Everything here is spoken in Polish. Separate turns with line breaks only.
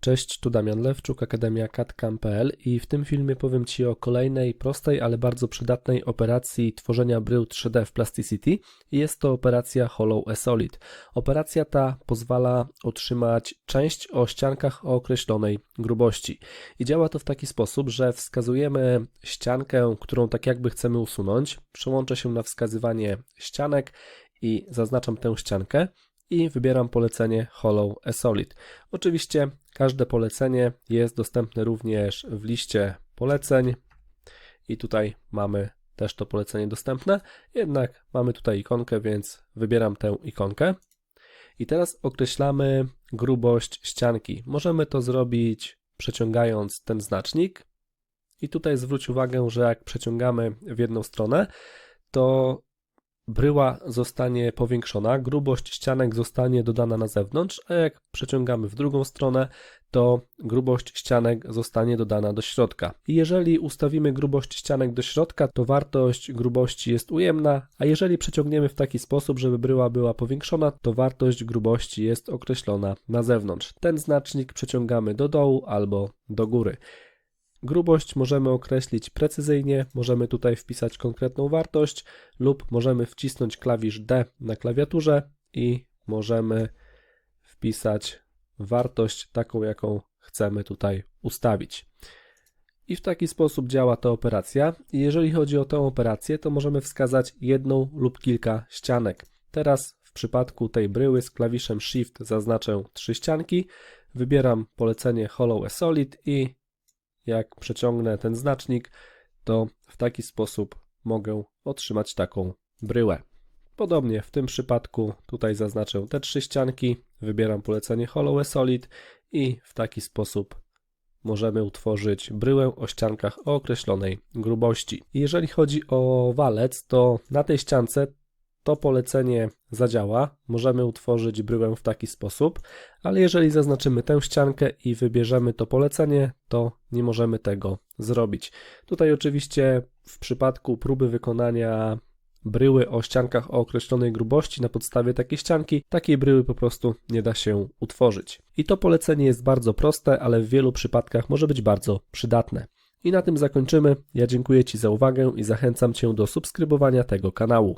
Cześć, tu Damian Lewczuk, Akademia CAD.cam.pl i w tym filmie powiem Ci o kolejnej prostej, ale bardzo przydatnej operacji tworzenia brył 3D w Plasticity. Jest to operacja Hollow a Solid. Operacja ta pozwala otrzymać część o ściankach o określonej grubości. I działa to w taki sposób, że wskazujemy ściankę, którą tak jakby chcemy usunąć. Przełączę się na wskazywanie ścianek i zaznaczam tę ściankę i wybieram polecenie Hollow a Solid. Oczywiście każde polecenie jest dostępne również w liście poleceń i tutaj mamy też to polecenie dostępne, jednak mamy tutaj ikonkę, więc wybieram tę ikonkę. I teraz określamy grubość ścianki. Możemy to zrobić przeciągając ten znacznik. I tutaj zwróć uwagę, że jak przeciągamy w jedną stronę, to bryła zostanie powiększona, grubość ścianek zostanie dodana na zewnątrz, a jak przeciągamy w drugą stronę, to grubość ścianek zostanie dodana do środka. I jeżeli ustawimy grubość ścianek do środka, to wartość grubości jest ujemna, a jeżeli przeciągniemy w taki sposób, żeby bryła była powiększona, to wartość grubości jest określona na zewnątrz. Ten znacznik przeciągamy do dołu albo do góry. Grubość możemy określić precyzyjnie, możemy tutaj wpisać konkretną wartość lub możemy wcisnąć klawisz D na klawiaturze i możemy wpisać wartość taką, jaką chcemy tutaj ustawić. I w taki sposób działa ta operacja. Jeżeli chodzi o tę operację, to możemy wskazać jedną lub kilka ścianek. Teraz w przypadku tej bryły z klawiszem Shift zaznaczę trzy ścianki, wybieram polecenie Hollow a Solid i jak przeciągnę ten znacznik, to w taki sposób mogę otrzymać taką bryłę. Podobnie w tym przypadku tutaj zaznaczę te trzy ścianki, wybieram polecenie Hollow a Solid i w taki sposób możemy utworzyć bryłę o ściankach o określonej grubości. Jeżeli chodzi o walec, to na tej ściance to polecenie zadziała, możemy utworzyć bryłę w taki sposób, ale jeżeli zaznaczymy tę ściankę i wybierzemy to polecenie, to nie możemy tego zrobić. Tutaj oczywiście w przypadku próby wykonania bryły o ściankach o określonej grubości na podstawie takiej ścianki, takiej bryły po prostu nie da się utworzyć. I to polecenie jest bardzo proste, ale w wielu przypadkach może być bardzo przydatne. I na tym zakończymy. Ja dziękuję Ci za uwagę i zachęcam Cię do subskrybowania tego kanału.